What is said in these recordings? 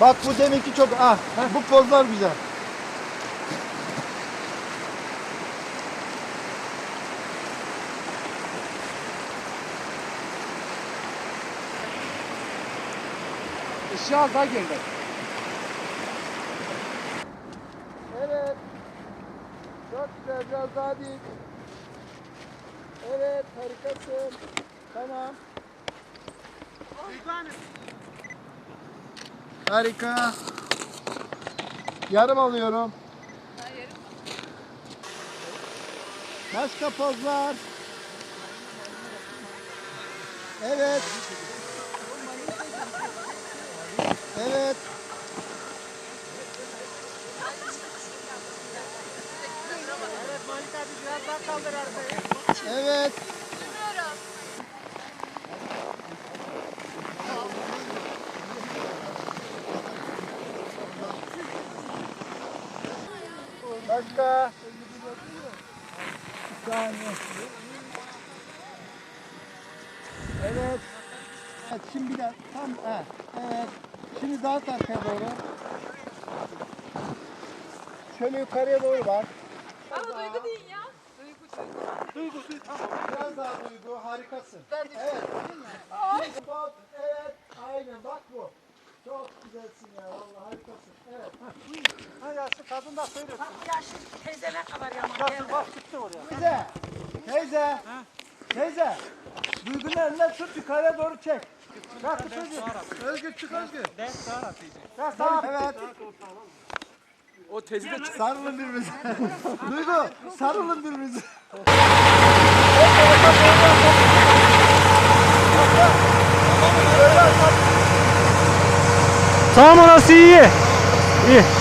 Bak bu deminki çok ah bu pozlar güzel. Işığı al daha geride. Evet. Çok güzel biraz daha dik. Evet harikasın. Tamam. Harika. Yarım alıyorum. Başka pozlar. Evet. Evet. Evet. Başka. Bir saniye. Evet. Evet şimdi bir de tam evet. evet. Şimdi daha arkaya doğru. Şöyle yukarıya doğru bak. Ama duygu değil ya. Duygu duygu. Biraz daha duygu, harikasın. Evet. Şimdi bak, evet, aynen bak bu. Çok güzelsin ya, vallahi harikasın. Evet. Ha yaşlı kadın da söylüyor. Yaşlı teyzeler kadar yaman. Nasıl bak çıktı oraya. Teyze, teyze, teyze. Duygunun elinden tut yukarıya doğru çek. Bak tut Özgür. Özgür çık Özgür. Ben sağa atayım. Ya tamam. Evet. O tezi de Sarılın birbirinize. Duygu, sarılın birbirinize. Tamam orası iyi. İyi.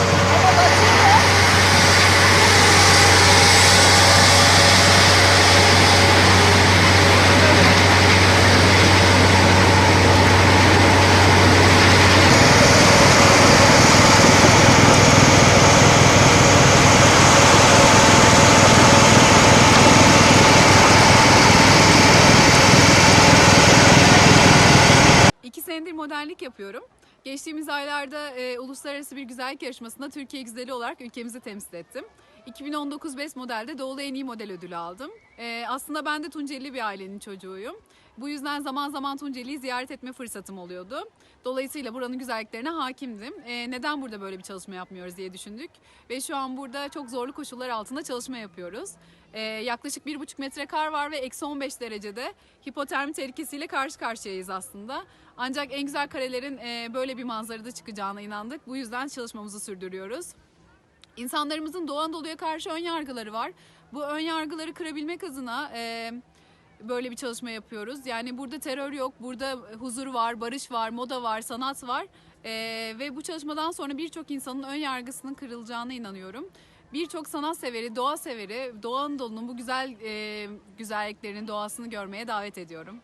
Senedir modellik yapıyorum. Geçtiğimiz aylarda e, uluslararası bir güzellik yarışmasında Türkiye güzeli olarak ülkemizi temsil ettim. 2019 BES modelde Doğulu En İyi Model ödülü aldım. E, aslında ben de Tunceli bir ailenin çocuğuyum. Bu yüzden zaman zaman Tunceli'yi ziyaret etme fırsatım oluyordu. Dolayısıyla buranın güzelliklerine hakimdim. E, neden burada böyle bir çalışma yapmıyoruz diye düşündük. Ve şu an burada çok zorlu koşullar altında çalışma yapıyoruz. E, yaklaşık 1,5 metre kar var ve eksi 15 derecede hipotermi tehlikesiyle karşı karşıyayız aslında. Ancak en güzel karelerin e, böyle bir manzarada çıkacağına inandık. Bu yüzden çalışmamızı sürdürüyoruz. İnsanlarımızın Doğu Anadolu'ya karşı ön yargıları var. Bu ön yargıları kırabilmek adına e, böyle bir çalışma yapıyoruz. Yani burada terör yok, burada huzur var, barış var, moda var, sanat var. E, ve bu çalışmadan sonra birçok insanın ön yargısının kırılacağına inanıyorum. Birçok sanat severi, doğa severi Doğu Anadolu'nun bu güzel e, güzelliklerinin doğasını görmeye davet ediyorum.